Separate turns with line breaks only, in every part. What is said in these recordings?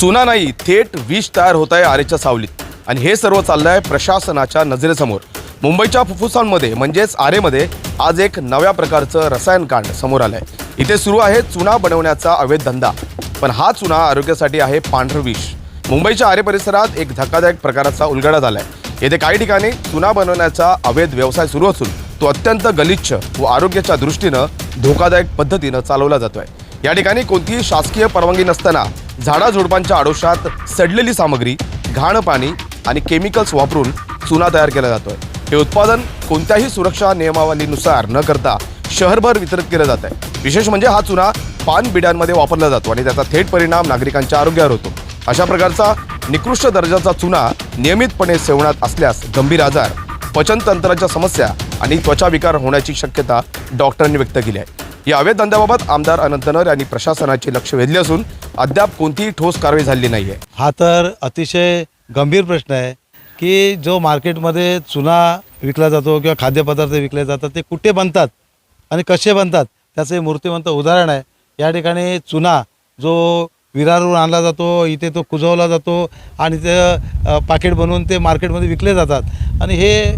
चुना नाही थेट विष तयार होत आहे आरेच्या सावलीत. आणि हे सर्व चाललं आहे प्रशासनाच्या नजरेसमोर. मुंबईच्या फुफ्फुसांमध्ये म्हणजेच आरेमध्ये आज एक नव्या प्रकारचं रसायनकांड समोर आलंय. इथे सुरू आहे चुना बनवण्याचा अवैध धंदा पण हा चुना आरोग्यासाठी आहे पांढरं विष. मुंबईच्या आरे परिसरात एक धक्कादायक प्रकाराचा उलगडा झालाय. येथे काही ठिकाणी चुना बनवण्याचा अवैध व्यवसाय सुरू असून तो अत्यंत गलिच्छ व आरोग्याच्या दृष्टीनं धोकादायक पद्धतीनं चालवला जातोय. या ठिकाणी कोणतीही शासकीय परवानगी नसताना झाडाझुडपांच्या आडोशात सडलेली सामग्री घाण पाणी आणि केमिकल्स वापरून चुना तयार केला जातोय. हे उत्पादन कोणत्याही सुरक्षा नियमावलीनुसार न करता शहरभर वितरित केलं जात आहे. विशेष म्हणजे हा चुना पान बिड्यांमध्ये वापरला जातो आणि त्याचा थेट परिणाम नागरिकांच्या आरोग्यावर होतो. अशा प्रकारचा निकृष्ट दर्जाचा चुना नियमितपणे सेवनात असल्यास गंभीर आजार पचनतंत्राच्या समस्या आणि त्वचा विकार होण्याची शक्यता डॉक्टरांनी व्यक्त केली आहे. या अवैध धंद्याबाबत आमदार अनंत नर यांनी प्रशासनाचे लक्ष वेधले असून अद्याप कोणतीही ठोस कारवाई झालेली नाही आहे
हा तर अतिशय गंभीर प्रश्न आहे की जो मार्केटमध्ये चुना विकला जातो किंवा खाद्यपदार्थ विकले जातात ते कुठे बनतात आणि कसे बनतात त्याचं मूर्तिवंत मूर्तिमंत उदाहरण आहे. या ठिकाणी चुना जो विरारहून आणला जातो इथे तो कुजवला जातो आणि ते पाकिट बनवून ते मार्केटमध्ये विकले जातात. आणि हे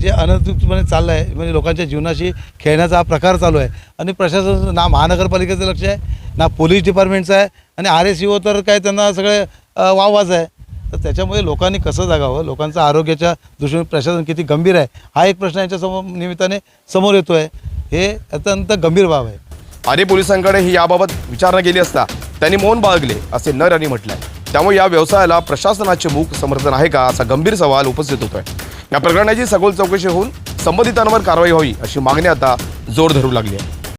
जे अनधिकृतपणे चाललं आहे म्हणजे लोकांच्या जीवनाशी खेळण्याचा हा प्रकार चालू आहे. आणि प्रशासन ना महानगरपालिकेचं लक्ष आहे ना पोलीस डिपार्टमेंटचं आहे आणि आर एस ओ तर काय त्यांना सगळे वावाच आहे. तर त्याच्यामुळे लोकांनी कसं जागावं? लोकांचं आरोग्याच्या दृष्टीने प्रशासन किती गंभीर आहे? हा एक प्रश्न याच्यासमोर निमित्ताने समोर येतो आहे हे अत्यंत गंभीर बाब आहे.
आरे पोलिसांकडे ही याबाबत विचारणा केली असता त्यांनी मौन बाळगले असे नर यांनी म्हटलंय. त्यामुळे या व्यवसायाला प्रशासनाचे मूक समर्थन आहे का? असा गंभीर सवाल उपस्थित होतोय. या प्रकरणाची सखोल चौकशी होऊन संबंधितांवर कारवाई व्हावी अशी मागणी आता जोर धरू लागली आहे.